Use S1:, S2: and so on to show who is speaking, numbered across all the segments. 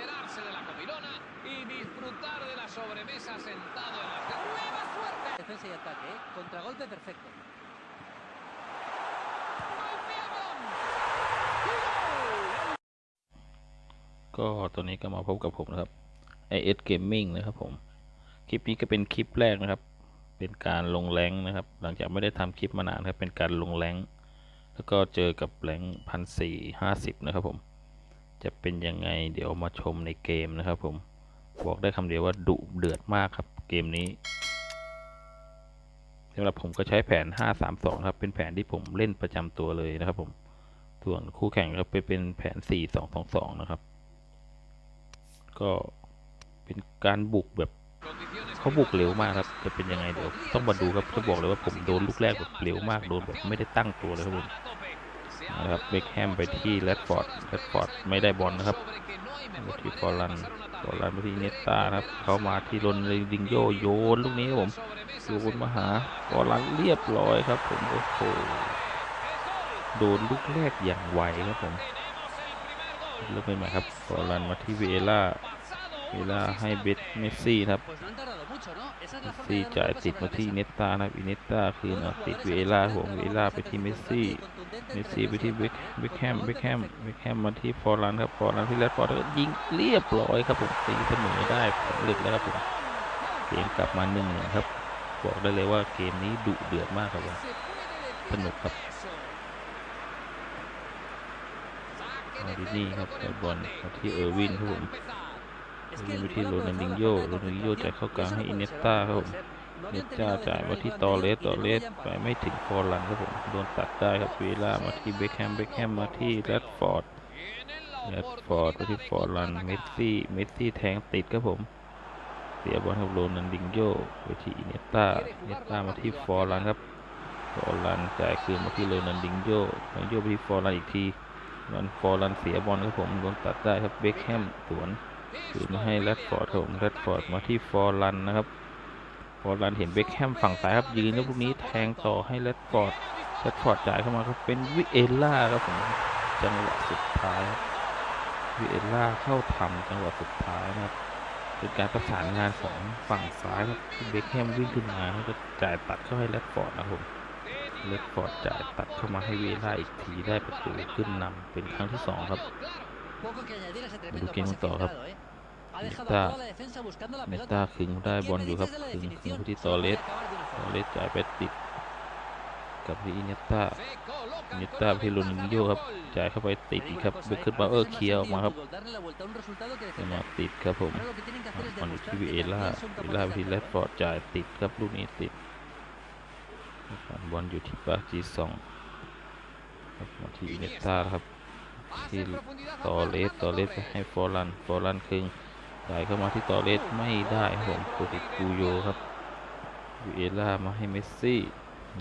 S1: liberarse de la comilona y disfrutar de la sobremesa sentado en la ¡Nueva suerte!
S2: Defensa y ataque, ¿eh? Contragolpe perfecto.
S3: ก็ตัวนี้ก็มาพบกับผมนะครับ IS Gaming นะครับผม คลิปนี้ก็เป็นคลิปแรกนะครับ เป็นการลงแรงค์นะครับ หลังจากไม่ได้ทำคลิปมานานครับ เป็นการลงแรงค์แล้วก็เจอกับแรงพันสี่ห้าสิบนะครับผม จะเป็นยังไงเดี๋ยวมาชมในเกมนะครับผมบอกได้คำเดียวว่าดุเดือดมากครับเกมนี้สำหรับผมก็ใช้แผน 532 ครับ เป็นแผนที่ผมเล่นประจำตัวเลยนะครับผม ส่วนคู่แข่งครับเป็นแผน 4222 นะครับ ก็เป็นการบุกแบบเขาบุกเร็วมากครับ จะเป็นยังไงเดี๋ยวต้องมาดูครับ จะบอกเลยว่าผมโดนลูกแรกแบบเร็วมาก โดนแบบไม่ได้ตั้งตัวเลยครับผม นะครับเบคแฮมไปที่แรดฟอร์ดแรดฟอร์ดไม่ได้บอลนะครับ
S1: sobre que no hay
S3: ไปที่ฟอร์ลันฟอร์ลันไปที่เนตตานะครับ เขามาที่รนดิงโยโยนลูกนี้ครับผมโยนมาหาฟอร์ลันเรียบร้อยครับผมโอ้โหโดนลูกแรกอย่างไวครับผมเริ่มใหม่ครับฟอร์ลันมาที่เวล่า เวลาให้เบสเมสซี่ครับ
S2: Pues no han tardado mucho, ¿no? Esa es la forma
S3: ซี่
S2: de dar
S3: จ่าย
S2: un paso
S3: ติดมา
S2: para
S3: ที่
S2: casa.
S3: เนตตานะครับอินเนตตาคืนเอาติดเวล่าผมเวล่าไปที่เมสซี่เมสซี่ไปที่เบคเบคแฮมเบคแฮมเบคแฮมมาที่ฟอร์ลันครับฟอร์ลันที่แรดฟอร์ดแล้วก็ยิงเรียบร้อยครับผมตีเสมอได้สำเร็จแล้วครับผมเกมกลับมาหนึ่งหนึ่งครับ บอกได้เลยว่าเกมนี้ดุเดือดมากครับผมสนุกครับมาที่นี่ครับไอบอลมาที่เออร์วินครับผม
S2: Es
S3: ยิ
S2: que
S3: ง
S2: el
S3: ไปที่
S2: rival
S3: โร
S2: no
S3: นัล
S2: dejaba
S3: ดิงโย่โรนัลดิงโยจ่ายเข้ากลางให้อินเนต
S2: pasada
S3: ตาครับผมเนตตาจ่ายมาที่ตอเลสตอเลสไปไม่ถึงฟอร์ลันครับผมโดนตัดได้ครับเวลามาที่เบคแฮมเบคแฮมมาที่แรดฟอร์ดแรดฟอร์ดไปที่ฟอร์ลันเมสซี่เมสซี่แทงติดครับผมเสียบอลครับโรนันดิงโยไปที่อินเนตตาอินเนตตามาที่ฟอร์ลันครับฟอร์ลันจ่ายคืนมาที่โรนันดิงโยโรนันดิงโยไปที่ฟอร์ลันอีกทีมันฟอร์ลันเสียบอลครับผมโดนตัดได้ครับเบคแฮมสวน คืนให้แรดฟอร์ดผมแรดฟอร์ดมาที่ฟอร์ลันนะครับ ฟอร์ลันเห็นเบคแฮมฝั่งซ้ายครับยืนแล้วลูกนี้แทงต่อให้แรดฟอร์ดแรดฟอร์ดจ่ายเข้ามาครับเป็นวิเอล่าครับผมจังหวะสุดท้ายวิเอล่าเข้าทำจังหวะสุดท้ายนะครับเป็นการประสานงานของฝั่งซ้ายครับเบคแฮมวิ่งขึ้นมาแล้วก็จ่ายตัดเข้าให้แรดฟอร์ดนะครับผมแรดฟอร์ดจ่ายตัดเข้ามาให้เวล่าอีกทีได้ประตูขึ้นนำเป็นครั้งที่สองครับ
S2: Poco que añadir a ese tremendo
S3: Busquemos
S2: pase
S3: todo,
S2: filtrado, ¿eh? Ha dejado
S3: Está-
S2: a toda la defensa buscando la
S3: เม
S2: pelota.
S3: ตาคึงได้
S2: ¿Y
S3: บอ
S2: qué
S3: ล
S2: me
S3: อยู่ครับ
S2: dices de la
S3: คึงคึง
S2: definición?
S3: ไปที่ตอ
S2: Solo
S3: เล
S2: puede
S3: ส
S2: acabar de una
S3: ตอ
S2: forma.
S3: เลสจ่ายไปติดกับที่อินเนตตา
S1: Se colocan
S3: อินเนต
S1: con
S3: ตา
S1: la
S3: พี่ลุน
S1: ventaja
S3: โย
S1: de un
S3: ครับ
S1: gol.
S3: จ่ายเข้าไปติด
S2: Te
S3: อี
S2: digo
S3: กครับ
S2: una
S3: เบิ
S2: cosa,
S3: ขึ้น
S2: ¿eh?
S3: มา
S2: Para
S3: เออ
S2: mí es más
S3: เคลียร์ออก
S2: sencillo
S3: มา
S2: el
S3: ครับ
S2: fútbol, darle la vuelta a un resultado que
S3: จะมา
S2: defenderlo.
S3: ติดครับผม
S2: Ahora lo que tienen que hacer es
S3: บอลอยู่
S2: demostrar
S3: ที่วิ
S2: que
S3: เอล่า
S2: también son
S3: วิเอ
S2: capaces
S3: ล่า
S2: de
S3: ที่แรด
S2: hacerlo.
S3: ฟอร์ดจ่ายติดครับลูกนี้ติดบอลอยู่ที่ปาจีซองครับมาที่อินเนตตาครับ
S1: Pase
S3: ที่
S1: en profundidad a
S3: ตอเลส
S1: Fernando
S3: ตอเลสให้ฟอร์ลันฟอร์ลันครึ่งจ่ายเข้ามาที่ต่อเลสไม่ได้ผมโคติกูโยครับวิเอล่ามาให้เมสซี่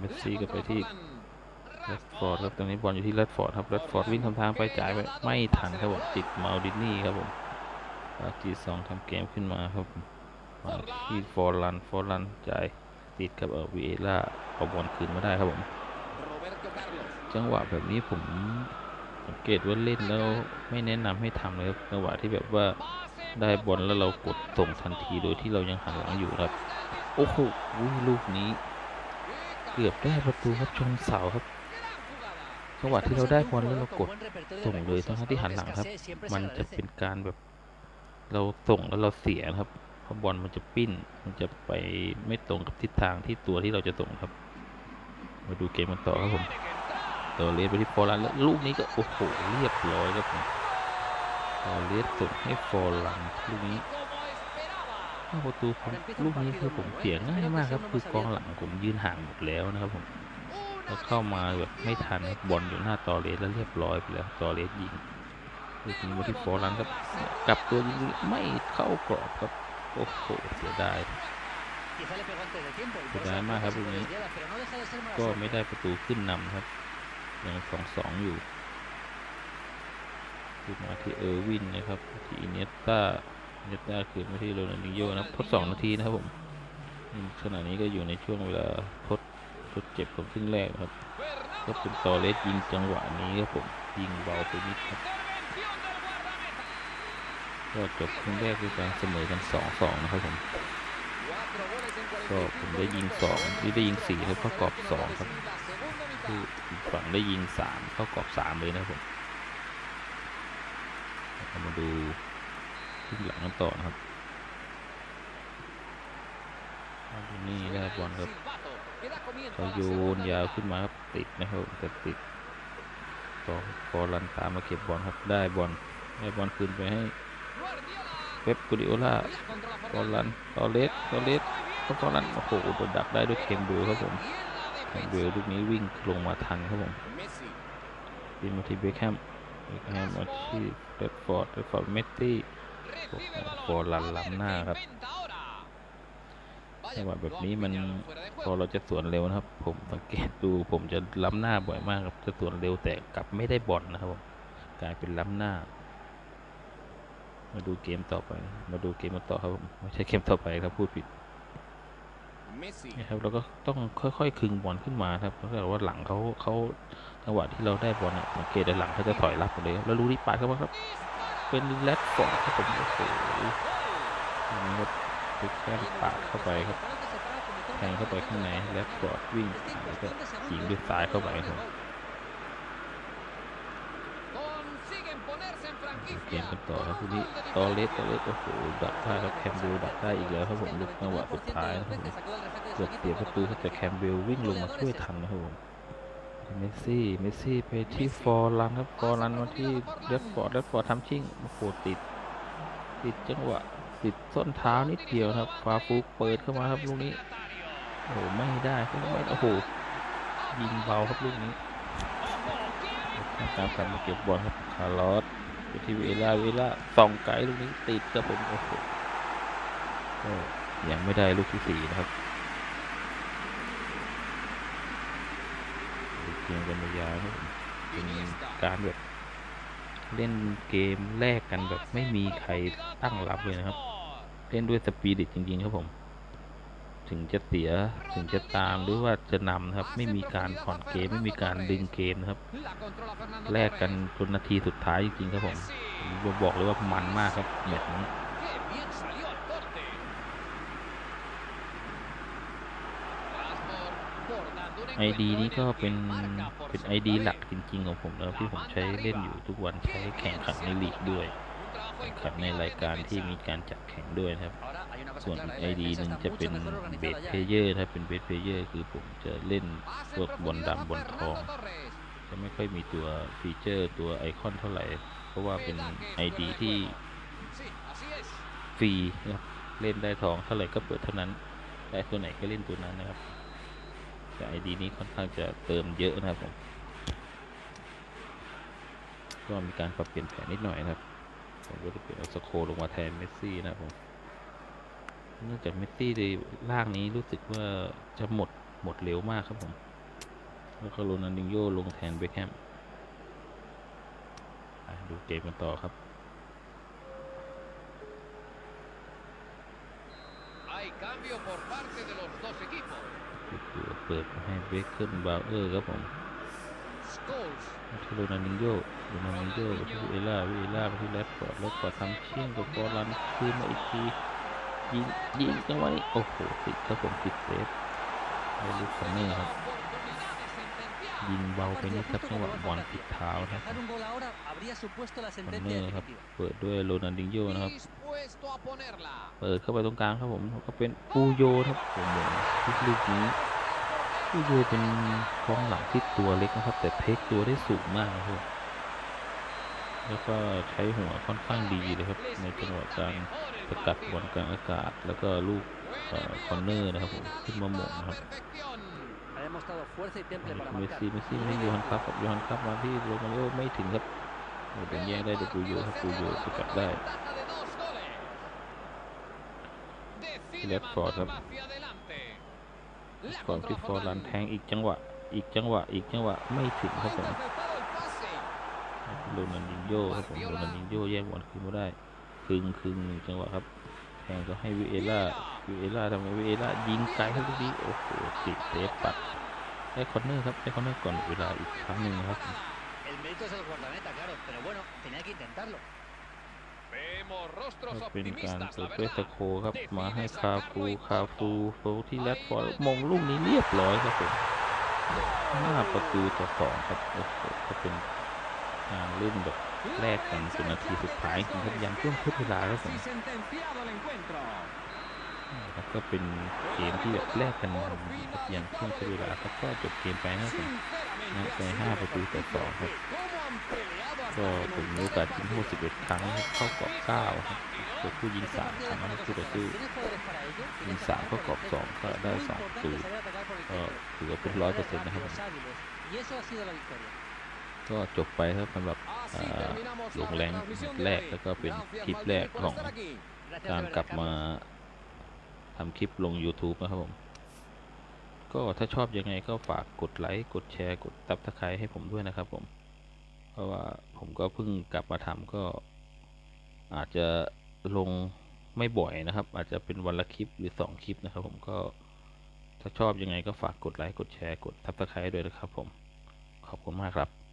S3: เมสซี่ก็ไปที่แรดฟอร์ดครับตอนนี้บอลอยู่ที่แรดฟอร์ดครับแรดฟอร์ดวิ่งทำทางไปจ่ายไปไม่ทันครับผมติดมาลดินี่ครับผมปาจีสองทำเกมขึ้นมาครับมาที่ฟอร์ลันฟอร์ลันจ่ายติดกับเออวีเอล่าเอาบอลคืนมาได้ครับผมจังหวะแบบนี้ผม สังเกตว่าเล่นแล้วไม่แนะนำให้ทำเลยครับจังหวะที่แบบว่าได้บอลแล้วเรากดส่งทันทีโดยที่เรายังหันหลังอยู่ครับ โอ้โหลูกนี้ เกือบได้ประตูครับชนเสาครับจังหวะที่เราได้บอลแล้วเรากดส่งเลยทั้งที่หันหลังครับ มันจะเป็นการแบบ เราส่งแล้วเราเสียครับเพราะบอลมันจะปิ้น มันจะไปไม่ตรงกับทิศทางที่ตัวที่เราจะส่งครับ มาดูเกมกันต่อครับผม ต่อเลสไปที่ฟอลันแล้วลูกนี้ก็โอ้โหเรียบร้อยครับผมต่อเลสส่งให้ฟอลันลูกนี้ประตูผมลูกนี้คือผมเสียง่ายมากครับ คือกองหลังผมยืนห่างหมดแล้วนะครับผมแล้วเข้ามาแบบไม่ทันครับบอลอยู่หน้าตอเลสแล้วเรียบร้อยไปแล้วตอเลสยิงลูกนี้มาที่ฟอลันครับกลับตัวยิงไม่เข้ากรอบครับโอ้โหเสียดาย
S2: Quizá le pegó antes de tiempo y por
S3: Pues
S2: eso la
S3: además,
S2: pelota ha sido
S3: Javi,
S2: desviada, pero no deja de ser mala
S3: ก็ไม่ได้ประตูขึ้นนำครับ ยังสองสองอยู่ขึ้นมาที่เออร์วินนะครับที่อินเนสตาอินเนสตาคืนมาที่โรนัลดิโยนะครับทดสองนาทีนะครับผมอืมขณะนี้ก็อยู่ในช่วงเวลาทดทดเจ็บของครึ่งแรกนะครับ
S1: Fernando
S3: ก็เป็นตอเลสยิงจังหวะนี้ครับผมยิงเบาไปนิดครับ
S1: Intervención del guardameta.
S3: ก็จบครึ่งแรกด้วยการเสมอกันสองสองนะครับผม
S1: Cuatro goles en
S3: ก็ผมได้ยิงสองนี่ได้ยิงสี่แล้วเข้ากรอบสองครับ
S1: 45 segunda
S3: ที่
S1: mitad.
S3: อีกฝั่งได้ยิงสามเข้ากรอบสามเลยนะครับผมเรามาดูครึ่หลังกันต่อนะครับนี่ได้บอลครับเขาโยนยาวขึ้นมาครับติดนะครับแต่ติดต่อพอรันตามมาเก็บบอลครับได้บอลได้บอลคืนไปให้เป๊ปกุดิโอล่า
S1: Pelea contra la
S3: ตอรันตอเลสตอเลสตอรันโอ้โหโดนดักได้ด้วยเคมบูครับผม เคมบู
S1: defensa.
S3: ลูกนี้วิ่งลงมาทันครับผม
S1: Messi.
S3: ดีมาที่เบคแฮมเบคแฮมมาที่เรดฟอร์ดเรดฟอร์ดเมสซี่
S1: Recibe el balón.
S3: Forlan
S1: A ver qué
S3: Lamna, ครับ
S1: inventa ahora.
S3: จั
S1: Vaya,
S3: งหวะแบบ
S1: lo ha
S3: นี้มัน
S1: pillado fuera de
S3: พอ
S1: juego.
S3: เราจะสวนเร็วนะครับ ผมสังเกตดูผมจะล้ำหน้าบ่อยมากครับจะสวนเร็วแต่กลับไม่ได้บอลนะครับผมกลายเป็นล้ำหน้า มาดูเกมต่อไป มาดูเกมต่อครับผมไม่ใช่เกมต่อไปครับพูดผิด
S1: Messi.
S3: นะครับเราก็ต้องค่อยๆคึงบอลขึ้นมาครับเพราะว่าหลังเขาเขาจังหวะที่เราได้บอลเนี่ยสังเกตในหลังเขาจะถอยรับหมดเลยแล้วรู้ที่ปาดเข้ามาครับ เป็นแรดฟอร์ดครับผมโอ้โหมันนี้ครับพลิกแข้งปาดเข้าไปครับแทงเข้าไปข้างในแรดฟอร์ดวิ่งแล้วก็ยิงด้วยซ้ายเข้าไปครับ เกม
S1: franquicia.
S3: กันต่อครับที
S1: con
S3: นี้
S1: gol de
S3: ตอเล
S1: diferencia.
S3: สตอเลสโอ้โหดักได้ครับแคมเบลดักได้อีกแล้วครับผมลูกจังหวะสุดท้ายนะครับผมเกือบเสียประตูครับแต่แคมเบลวิ่งลงมาช่วยทันนะครับผมเมสซี่ เมสซี่ไปที่ฟอร์ลันครับฟอร์ลันมาที่เรดฟอร์ดเรดฟอร์ดทำชิ่งโอ้โหติด ติดจังหวะ ติดส้นเท้านิดเดียวนะครับฟาฟุกเปิดเข้ามาครับลูกนี้โอ้โหไม่ได้ครับไม่โอ้โหยิงเบาครับลูกนี้ตามการมาเก็บบอลครับคาร์ลอส ไปที่เวล่าเวล่าส่องไกลลูกนี้ติดครับผมโอ้โหก็ยังไม่ได้ลูกที่สี่นะครับเกมกันยาวๆครับผมเป็นการแบบเล่นเกมแลกกันแบบไม่มีใครตั้งรับเลยนะครับ เล่นด้วยสปีริตจริงๆครับผม ถึงจะเสียถึงจะตามหรือว่าจะนำนะครับ ไม่มีการผ่อนเกมไม่มีการดึงเกมนะครับแลกกันจนนาทีสุดท้ายจริงๆครับผมผมบอกเลยว่ามันมากครับแมตช์นี้ไอดีนี้ก็เป็นเป็นไอดีหลักจริงๆของผมนะครับที่ผมใช้เล่นอยู่ทุกวันใช้แข่งขันในลีกด้วย ข่งขันในรายการที่มีการจัดแข่งด้วยนะครับ ส่วนไอดีหนึ่งจะเป็นเบสเพเยอร์ถ้าเป็นเบสเพเยอร์คือผมจะเล่นพวกบอลดำบอลทอง จะไม่ค่อยมีตัวฟีเจอร์ตัวไอคอนเท่าไหร่ เพราะว่าเป็น ID ที่ฟรีนะครับเล่นได้ทองเท่าไหร่ก็เปิดเท่านั้นได้ตัวไหนก็เล่นตัวนั้นนะครับแต่ ID นี้ค่อนข้างจะเติมเยอะนะครับผมก็มีการปรับเปลี่ยนแผนนิดหน่อยนะครับ ผมก็จะเปลี่ยนเอาสโคลงมาแทนเมสซี่นะครับผมเนื่องจากเมสซี่ในล่างนี้รู้สึกว่าจะหมดหมดเร็วมากครับผมแล้วก็โรนัลดินโญ่ลงแทนเบคแฮมอะดูเกมกันต่อครับ
S1: Hay cambio por parte de los dos equipos.
S3: เปิดมาให้เบคเคิลบาวเออร์ครับผม
S1: Scholes.
S3: มา ที่โรนัลดินโญ่โรนัลดิโญ่มาที่วิเอล่าวิเอล่ามาที่แรดฟอร์ดแรดฟอร์ดทำเชี่ยงกับฟอร์ลันคืนมาอีกทียิงยิงจังหวะนี้โอ้โหติดครับผมติดเซฟได้ลูกคอนเนอร์ครับยิงเบาไปนิดครับจังหวะบอลติดเท้านะครับคอนเนอร์ครับเปิดด้วยโรนัลดินโญ่นะครับเปิดเข้าไปตรงกลางครับผมก็เป็นปูโยครับผมเหมือนที่ลูกนี้ ปูโยเป็นกองหลังที่ตัวเล็กนะครับ แต่เทคตัวได้สูงมากนะครับแล้วก็ใช้หัวค่อนข้างดีเลยครับ ในจังหวะการสกัดบอลกลางอากาศ แล้วก็ลูก
S1: Buen
S3: Ah, corner,
S1: enviado,
S3: นะครับผมขึ้นมาหม่ง
S1: a
S3: นะครับ
S1: perfección.
S2: Ha demostrado fuerza y temple para
S3: เมส
S2: marcar.
S3: ซี่เมสซี่ไม่ให้โยฮันครับครับโยฮันครับมาที่โรมาริโอไม่ถึงครับโอ้เป็นแย่งได้แต่ปูโยครับปูโยสกัดได้
S1: Ventaja de dos goles. Decide
S3: Ledford,
S1: mandar
S3: ครับ ก่อนที่ฟอร์ลันแทงอีกจังหวะ อีกจังหวะ อีกจังหวะ ไม่ถึงครับผมโรนัลดินโญ่ครับผมโรนัลดินโญ่แย่งบอลคืนมาได้ คึงคึงหนึ่งจังหวะครับ แทงก็ให้วิเอล่า วิเอล่าทำไมวิเอล่ายิงไกลครับลูกนี้โอ้โหติดเซฟปัดได้คอนเนอร์ครับได้คอนเนอร์ก่อนเวลาอีกครั้งหนึ่งครับ เป็นการ
S1: optimistas,
S3: เปิด
S1: la
S3: ด้วยส
S1: verdad.
S3: โคครับมาให้คาฟูคาฟูโฟที่แรดฟอร์ดมงลูกนี้เรียบร้อยครับผมห้าประตูต่อสองครับโอ้โหก็เป็นการเล่นแบบแลกกันจนนาทีสุดท้ายจริงครับยันช่วงทดเวลาครับผม
S2: Casi sentenciado el encuentro.
S3: นะครับก็เป็นเกมที่แบบแลกกันครับยันช่วงทดเวลาครับก็จบเกมไปนะครับผม
S2: Sinceramente,
S3: No,
S2: ha
S3: fue
S2: sido
S3: ห้าประตูต่อสองครับ ก็ผมมีโอกาสยิงทั้งหมด11 ครั้งเข้ากรอบ9ครับตัวผู้ยิง3ครั้งนะครับคู่ต่อสู้ยิงสามเข้ากรอบสองก็ได้สองประตูก็ถือว่าเป็นร้อยเปอร์เซ็นต์นะครับก็จบไปครับสำหรับลงแรงแรกแล้วก็เป็นคลิปแรกของการกลับมาทำคลิปลง YouTube นะครับผม ก็ถ้าชอบยังไงก็ฝากกดไลค์ กดแชร์ กดตับตะไคร้ให้ผมด้วยนะครับผม เพราะว่าผมก็เพิ่งกลับมาทำก็อาจจะลงไม่บ่อยนะครับ อาจจะเป็นวันละคลิปหรือสองคลิปนะครับ ผมก็ถ้าชอบยังไงก็ฝากกดไลค์กดแชร์กดทับตะไคร้ด้วยนะครับผมขอบคุณมากครับ